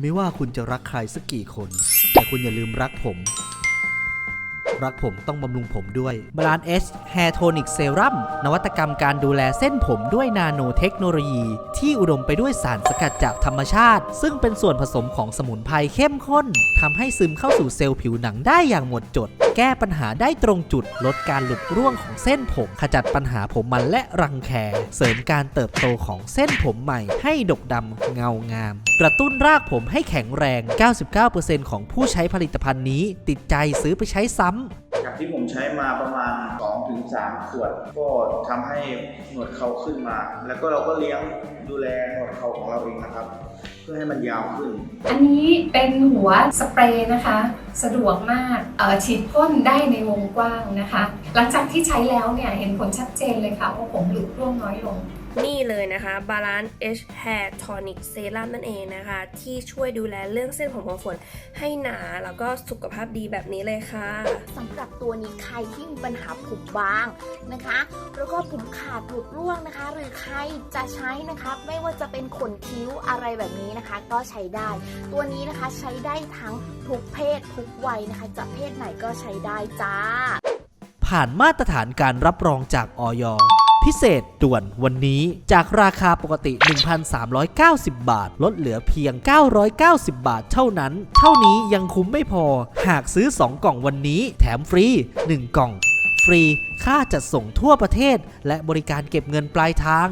ไม่ว่าคุณจะรักใครสักกี่คน แต่คุณอย่าลืมรักผม รักผมต้องบำรุงผมด้วย บรานเอชแฮร์โทนิกเซรั่มนวัตกรรมการดูแลเส้นผมด้วยนาโนเทคโนโลยี ที่อุดมไปด้วยสารสกัดจากธรรมชาติ ซึ่งเป็นส่วนผสมของสมุนไพรเข้มข้นทำให้ซึมเข้าสู่เซลล์ผิวหนังได้อย่างหมดจด แก้ปัญหาได้ตรงจุด ลดการหลุดร่วงของเส้นผม ขจัดปัญหาผมมันและรังแค เสริมการเติบโตของเส้นผมใหม่ ให้ดกดำเงางาม กระตุ้นรากผมให้แข็งแรง 99%ของผู้ใช้ผลิตภัณฑ์นี้ ติดใจซื้อไปใช้ซ้ำจากที่ผมใช้มาประมาณ 2-3 ขวด ก็ทำให้หนวดเขาขึ้นมา แล้วก็เราก็เลี้ยงดูแลหนวดเขาของเราเองนะครับ เพื่อให้มันยาวขึ้น อันนี้เป็นหัวสเปรย์นะคะสะดวกมากเอ่อฉีดพ่นได้ในวงกว้างนะคะ หลังจากที่ใช้แล้วเนี่ยเห็นผลชัดเจนเลยค่ะว่าผมหลุดร่วงน้อยลงนี่เลยนะคะ Balance H Hair Tonic Serum นั่นเองนะคะ ที่ช่วยดูแลเรื่องเส้นผมของฝนให้หนาแล้วก็สุขภาพดีแบบนี้เลยค่ะสำหรับตัวนี้ใครที่มีปัญหาผมบางนะคะ แล้วก็ผมขาดหลุดร่วงนะคะ หรือใครจะใช้นะคะ ไม่ว่าจะเป็นขนคิ้วอะไรแบบนี้นะคะ ก็ใช้ได้ ตัวนี้นะคะใช้ได้ทั้งทุกเพศทุกวัยนะคะจะเพศไหนก็ใช้ได้จ้า ผ่านมาตรฐานการรับรองจากออยพิเศษด่วนวันนี้จากราคาปกติ 1,390 บาท ลดเหลือเพียง 990 บาทเท่านั้น เท่านี้ยังคุ้มไม่พอ หากซื้อ 2 กล่องวันนี้ แถมฟรี 1 กล่อง ฟรี ค่าจัดส่งทั่วประเทศ และบริการเก็บเงินปลายทาง